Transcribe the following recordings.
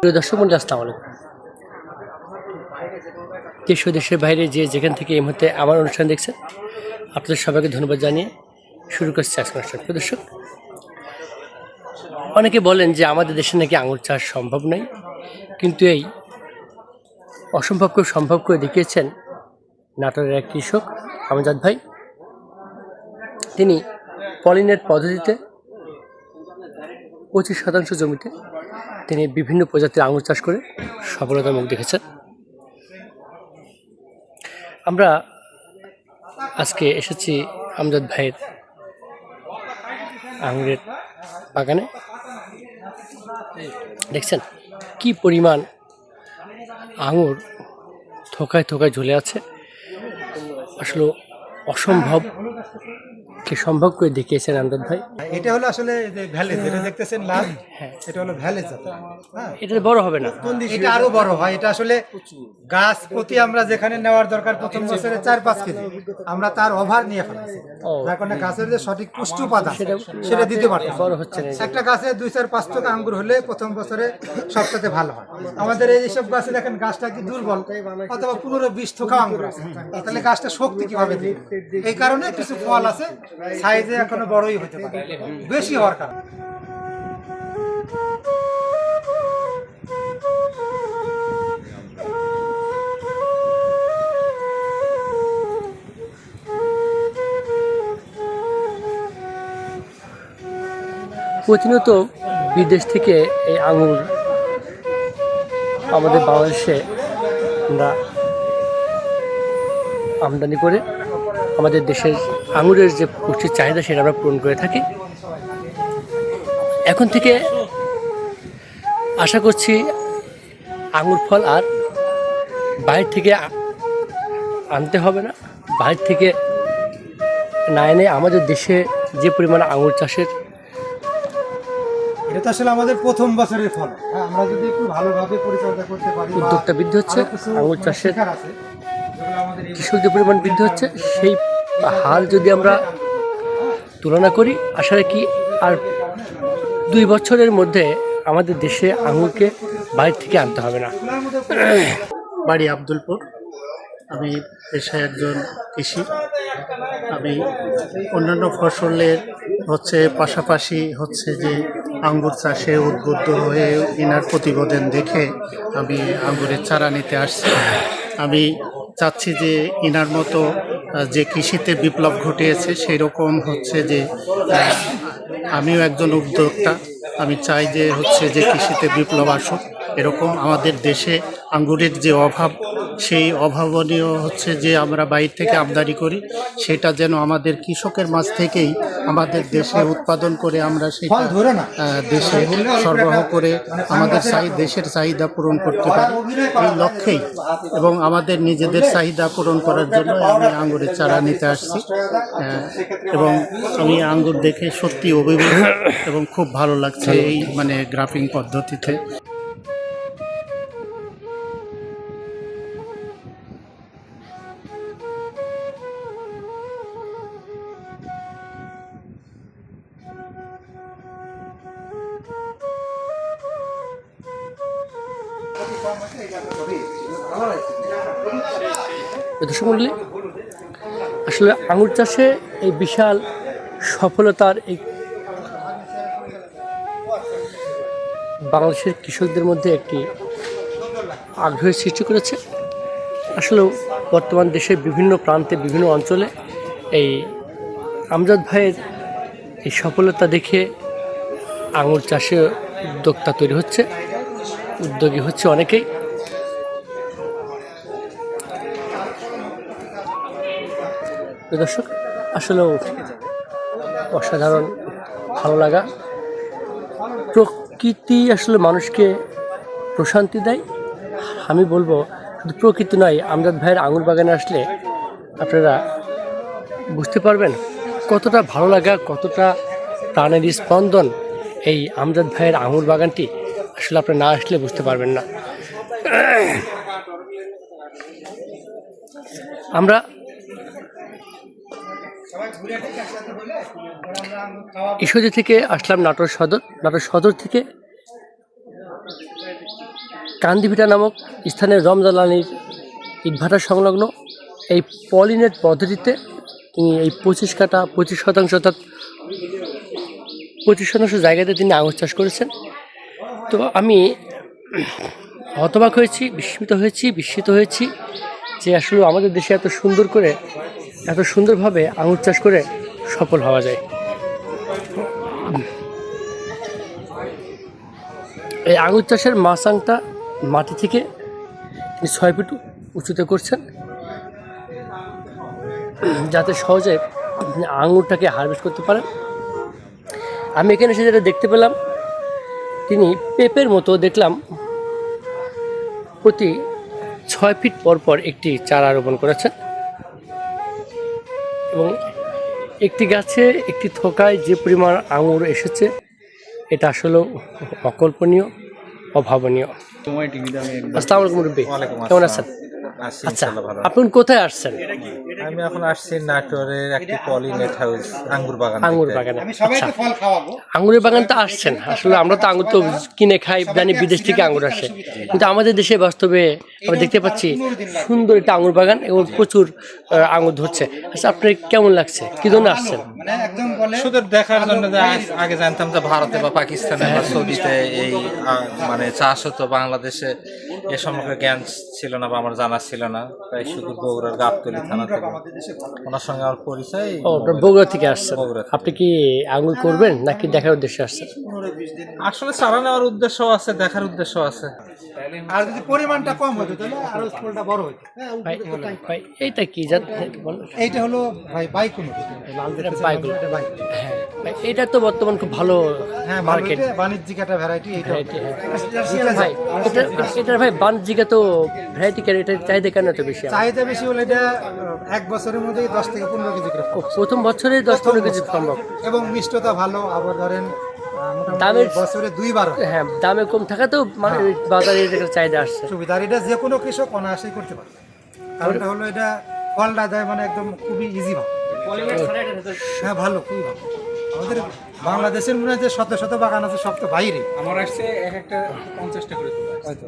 প্রিয় দর্শক দেশ দেশের বাইরে যে যেখান থেকে এই মুহূর্তে আমার অনুষ্ঠান দেখছেন, আপনাদের সবাইকে ধন্যবাদ জানিয়ে শুরু করছি আজকের অনুষ্ঠান। প্রিয় দর্শক, অনেকে বলেন যে আমাদের দেশে নাকি আঙুর চাষ সম্ভব নয়, কিন্তু এই অসম্ভবকে সম্ভব করে দেখিয়েছেন নাটোরের এক কৃষক আমজাদ ভাই। তিনি পলিনেট পদ্ধতিতে পঁচিশ শতাংশ জমিতে তিনি বিভিন্ন প্রজাতির আঙুর চাষ করে সফলতার মুখ দেখেছেন। আমরা আজকে এসেছি আমজাদ ভাইয়ের আঙুরের বাগানে। দেখছেন কি পরিমাণ আঙুর থোকায় থোকায় ঝুলে আছে। আসলে অসম্ভব কে সম্ভব করে দেখিয়েছেন আমজাদ ভাই? এটা হলো আসলে যে ভ্যালেজ এটা দেখতেছেন লাল হ্যাঁ। এটা হলো ভ্যালেজ হ্যাঁ। এটা বড় হবে না। এটা আরও বড় হয়। এটা আসলে গাছ প্রতি আমরা যেখানে নেওয়ার দরকার প্রথম বছরে চার পাঁচ কেজি আমরা তার ওভার নিয়ে ফেলাছি। যার কারণে গাছের যে সঠিক পুষ্টি উপাদান সেটা দিতে পারছি বড় হচ্ছে না। একটা গাছে দুই চার পাঁচ টাকা আঙ্গুর হলে প্রথম বছরে সবটাতে ভালো হয়। আমাদের এই সব গাছে দেখেন গাছটা কি দুর্বল অথবা পনেরো বিশ থোকা আঙ্গুর আছে। তাহলে গাছটা শক্তি কীভাবে দিবে? এই কারণে কিছু ফল আছে, সাইজে এখনও বড়ই হতে পারে। বেশি হওয়ার কারণে। প্রতিনিয়ত বিদেশ থেকে এই আঙুর আমাদের বাংলাদেশে আমরা আমদানি করে আমাদের দেশের আঙুরের যে পুষ্টির চাহিদা সেটা আমরা পূরণ করে থাকি। এখন থেকে আশা করছি আঙুর ফল আর বাইরে থেকে আনতে হবে না। বাইরে থেকে না এনে আমাদের দেশে যে পরিমাণ আঙুর চাষের এটা আসলে আমাদের প্রথম বছরের ফল। হ্যাঁ, আমরা যদি একটু ভালোভাবে পরিচর্যা করতে পারি উদ্যোক্তা বৃদ্ধি হচ্ছে আঙুর চাষের এই- কৃষকদের পরিমাণ বৃদ্ধি হচ্ছে, সেই হাল যদি আমরা তুলনা করি, আশা রাখি আর দুই বছরের মধ্যে আমাদের দেশে আঙুরকে বাইরে থেকে আনতে হবে না। বাড়ি আব্দুলপুর। আমি পেশায় একজন কৃষি। আমি অন্যান্য ফসলের হচ্ছে পাশাপাশি হচ্ছে যে আঙ্গুর চাষে উদ্বুদ্ধ হয়ে ইনার প্রতিবেদন দেখে আমি আঙ্গুরের চারা নিতে আসছি। আমি চাচ্ছি যে ইনার মতো যে কৃষিতে বিপ্লব ঘটিয়েছে সেই রকম হচ্ছে যে আমিও একজন উদ্যোক্তা। আমি চাই যে হচ্ছে যে কৃষিতে বিপ্লব আসুক। এরকম আমাদের দেশে আঙ্গুরের যে অভাব সেই অভাবনীয় হচ্ছে যে আমরা বাইর থেকে আমদানি করি সেটা যেন আমাদের কৃষকের মাঝ থেকেই আমাদের দেশে উৎপাদন করে আমরা আহ, দেশে সরবরাহ করে আমাদের চাই দেশের চাহিদা পূরণ করতে পারি। এই লক্ষ্যেই এবং আমাদের নিজেদের চাহিদা পূরণ করার জন্য আমি আঙ্গুরের চারা নিতে আসছি। এবং আমি আঙ্গুর দেখে সত্যি অভিভূত এবং খুব ভালো লাগছে এই মানে গ্রাফিং পদ্ধতিতে। দর্শক আসলে আঙুর চাষে এই বিশাল সফলতার এই বাংলাদেশের কৃষকদের মধ্যে একটি আগ্রহের সৃষ্টি করেছে। আসলে বর্তমান দেশের বিভিন্ন প্রান্তে, বিভিন্ন অঞ্চলে এই আমজাদ ভাইয়ের এই সফলতা দেখে আঙুর চাষে উদ্যোক্তা তৈরি হচ্ছে। উদ্যোগী হচ্ছে অনেকেই। দর্শক, আসলেও অসাধারণ, ভালো লাগা। প্রকৃতি আসলে মানুষকে প্রশান্তি দেয়। আমি বলব, শুধু প্রকৃতি নয়, আমজাদ ভাইয়ের আঙুর বাগানে আসলে আপনারা বুঝতে পারবেন কতটা ভালো লাগা, কতটা প্রাণের স্পন্দন এই আমজাদ ভাইয়ের আঙুর বাগানটি আসলে আপনারা না আসলে বুঝতে পারবেন না। আমরা ঈশ্বরদী থেকে আসলাম নাটোর সদর নাটোর সদর থেকে কান্দিভিটা নামক স্থানের রমজালানির ইটভাটা সংলগ্ন এই পলিনেট পদ্ধতিতে তিনি এই পঁচিশ কাটা পঁচিশ শতাংশ অর্থাৎ পঁচিশ শতাংশ জায়গাতে তিনি আঙুর চাষ করেছেন। তো আমি হতবাক হয়েছি, বিস্মিত হয়েছি বিস্মিত হয়েছি যে আসলে আমাদের দেশে এত সুন্দর করে এত সুন্দরভাবে আঙুর চাষ করে সফল হওয়া যায়। এই আঙুর চাষের মাসাংটা মাটি থেকে তিনি ছয় ফিট উঁচুতে করছেন। যাতে সহজে আঙুরটাকে হারভেস্ট করতে পারেন। আমি এখানে এসে যেটা দেখতে পেলাম, তিনি পেঁপের মতো দেখলাম, প্রতি ছয় ফিট পর পর একটি চারা রোপণ করেছেন। এবং একটি গাছে একটি থোকায় যে পরিমাণ আঙুর এসেছে এটা আসলে অকল্পনীয় অভাবনীয়। আসসালামু আলাইকুম রুব্বি কেমন আছেন? আছি আচ্ছা আপনি কোথায় আসছেন? আমি এখন আসছি নাটোরের একটি পলিনেট হাউস আঙ্গুর বাগান দেখতে। বাগানে। আচ্ছা। ফল বাগান তো আসছেন। আসলে আমরা তো আঙুর তো কিনে খাই জানি বিদেশ থেকে আঙুর আসে। কিন্তু আমাদের দেশে বাস্তবে আমরা দেখতে পাচ্ছি সুন্দর একটা আঙুর বাগান এবং প্রচুর আঙুর ধরছে। আচ্ছা আপনার কেমন লাগছে? কি জন্য আসছেন? মানে একদম বলে শুধু দেখার জন্য আগে জানতাম যে ভারতে বা পাকিস্তানে বা সৌদিতে এই মানে চাষ হতো বাংলাদেশে এ সম্পর্কে জ্ঞান ছিল না বা আমার জানা ছিল না। তাই শুধু বগুড়ার গাবতলি থানা থেকে ওনার সঙ্গে আমার পরিচয় ও বগুড়া থেকে থেকে। আপনি কি আঙুর করবেন নাকি দেখার উদ্দেশ্যে আসছেন? আসলে চারা নেওয়ার উদ্দেশ্য আছে দেখার উদ্দেশ্য আছে। আর যদি পরিমাণটা কম হতো তাহলে আরও ফলটা বড় হতো। ভাই ভাই এইটা কি? জান এইটা হলো ভাই লাল এটা এটা হ্যাঁ এটা তো বর্তমান খুব ভালো হ্যাঁ মার্কেট মার্কেট বাণিজ্যিক একটা ভ্যারাইটি ভ্যারাইটি ভাই এটা এটার ভাই বাণিজ্যিকা তো ভ্যারাইটি কেন এটা চাহিদা কেন এত বেশি? চাহিদা বেশি হলে এটা এক বছরের মধ্যেই দশ থেকে পনেরো কেজি প্রথম বছরে দশ পনেরো কেজি সম্ভব। এবং মিষ্টতা ভালো আবার ধরেন দামের- বছরে দুইবার হয়। হ্যাঁ দামে কম থাকাতেও মানে বাজারে এর একটা চাহিদা আসছে। সুবিধা আর এটা যে কোনো কৃষক অনায়াসেই করতে পারে কারণটা হলো এটা ফলটা দেয় মানে একদম খুবই ইজি ভাবে। হ্যাঁ ভালো খুবই ভালো। আমাদের বাংলাদেশের মনে হয় যে শত শত বাগান আছে সব তো বাইরে। আমার আসছে এক একটা পঞ্চাশটা করে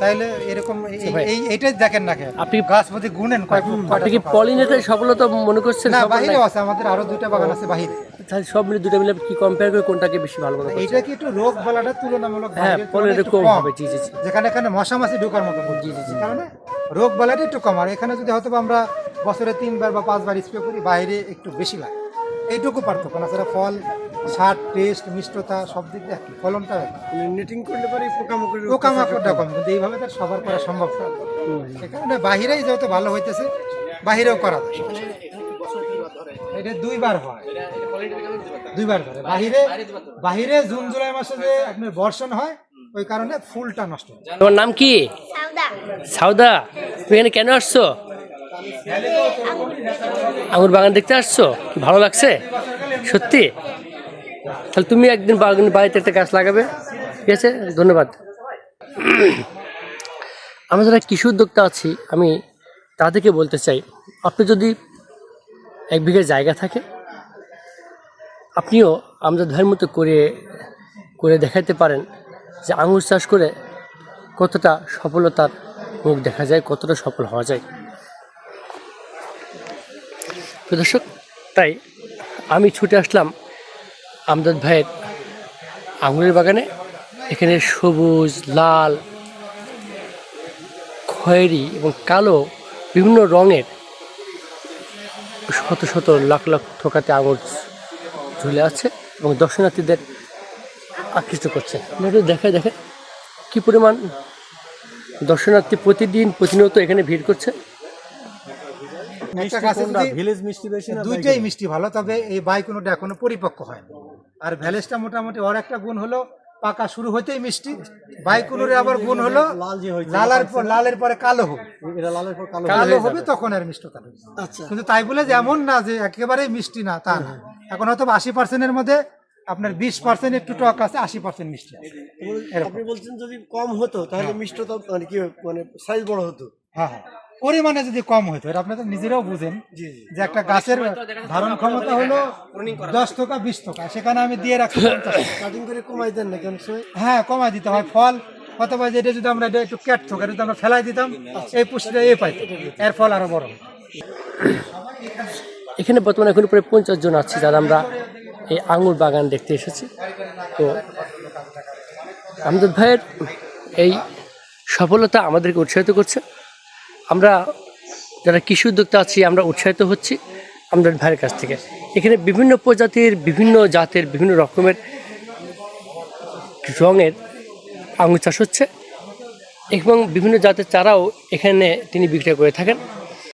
তাইলে এরকম এই- এই এইটাই দেখেন না আপনি গাছ প্রতি গুনেন আপনি কি? পলিনেটের সফলতা মনে করছেন? না বাইরেও আছে আমাদের আরও দুইটা বাগান আছে বাহিরে। তাহলে সব মিলে দুটো মিলে কি কম্পেয়ার করে কোনটাকে বেশি ভালো মনে এইটা কি একটু রোগ বলাটা তুলনামূলক হ্যাঁ পলিনেটে কম হবে জি জি জি। যেখানে এখানে মশা মাছি ঢোকার মতো জি জি জি। কারণে রোগ বলাটা একটু কম। আর এখানে যদি হয়তো আমরা বছরে তিনবার বা পাঁচবার স্প্রে করি বাইরে একটু বেশি লাগে। এইটুকু পার্থক্য না সেটা ফল স্বাদ টেস্ট মিষ্টতা সব দিক দিয়ে ফলনটা নেটিং করলে পরে পোকামাকড়ের পোকামাকড়টা কম। কিন্তু এইভাবে তার সবার করা সম্ভব না। সে কারণে বাহিরেই যেহেতু ভালো হইতেছে বাহিরেও করা যায়। এটা দুইবার হয়। দুইবার ধরে। বাহিরে বাহিরে জুন জুলাই মাসে যে আপনার বর্ষণ হয় ওই কারণে ফুলটা নষ্ট হয়। তোমার নাম কি? সাউদা। তুমি এখানে কেন আসছো? আঙুর বাগান দেখতে আসছো? ভালো লাগছে? সত্যি? তাহলে তুমি একদিন বাড়িতে একটা গাছ লাগাবে। ঠিক আছে? ধন্যবাদ। আমরা যারা কৃষি উদ্যোক্তা আছি, আমি তাদেরকে বলতে চাই, আপনি যদি এক বিঘা জায়গা থাকে, আপনিও আমাদের ভাইয়ের মতো করে করে দেখাতে পারেন যে আঙুর চাষ করে কতটা সফলতার মুখ দেখা যায়, কতটা সফল হওয়া যায়। দর্শক, তাই আমি ছুটে আসলাম আমদাদ ভাইয়ের আঙুরের বাগানে এখানে সবুজ লাল খয়েরি এবং কালো বিভিন্ন রঙের শত শত লাখ লাখ ঠোকাতে আঙুর ঝুলে আছে এবং দর্শনার্থীদের আকৃষ্ট করছে। আমরা দেখে দেখে কি পরিমাণ দর্শনার্থী প্রতিদিন প্রতিনিয়ত এখানে ভিড় করছে। ভিলেজ মিষ্টি বেশি দুইটাই মিষ্টি ভালো তবে এই বাইকুনোটা এখনও পরিপক্ক হয়নি। আর ভ্যালেসটা মোটামুটি ওর একটা গুণ হলো পাকা শুরু হতেই মিষ্টি বাইকুনোর আবার গুণ হলো লাল যে হয়েছে, লালের পর লালের পরে কালো হবে এটা লালের পর কালো কালো হবে তখন আর মিষ্টতা আচ্ছা। কিন্তু তাই বলে যে এমন না যে একেবারেই মিষ্টি না তা না। এখন হয়তো আশি পার্সেন্টের মধ্যে আপনার বিশ পার্সেন্ট একটু টক আছে আশি পার্সেন্ট মিষ্টি আছে। আপনি বলছেন যদি কম হতো তাহলে মিষ্টতা মানে কি মানে সাইজ বড় হতো। হ্যাঁ হ্যাঁ। পরিমাণে যদি কম হতো এটা আপনি তো নিজেরাও বুঝেন যে একটা গাছের ধারণ ক্ষমতা হলো দশ টাকা বিশ টাকা। সেখানে আমি দিয়ে রাখছি পঞ্চাশ টাকা। কাটিং করে কমাই দেন না কেন হ্যাঁ কমাই দিতে হয় ফল। অথবা যেটা যদি আমরা এটা একটু ক্যাট থোকা যদি আমরা ফেলাই দিতাম এই পুষ্টিটা এ পাইতো। এর ফল আরও বড়। এখানে বর্তমানে এখন প্রায় পঞ্চাশ জন আছি যারা আমরা এই আঙুর বাগান দেখতে এসেছি। তো আমজাদ ভাইয়ের এই সফলতা আমাদেরকে উৎসাহিত করছে। আমরা যারা কৃষি উদ্যোক্তা আছি, আমরা উৎসাহিত হচ্ছি আমাদের ভাইয়ের কাছ থেকে। এখানে বিভিন্ন প্রজাতির, বিভিন্ন জাতের, বিভিন্ন রকমের রঙের আঙুর চাষ হচ্ছে এবং বিভিন্ন জাতের চারাও এখানে তিনি বিক্রয় করে থাকেন।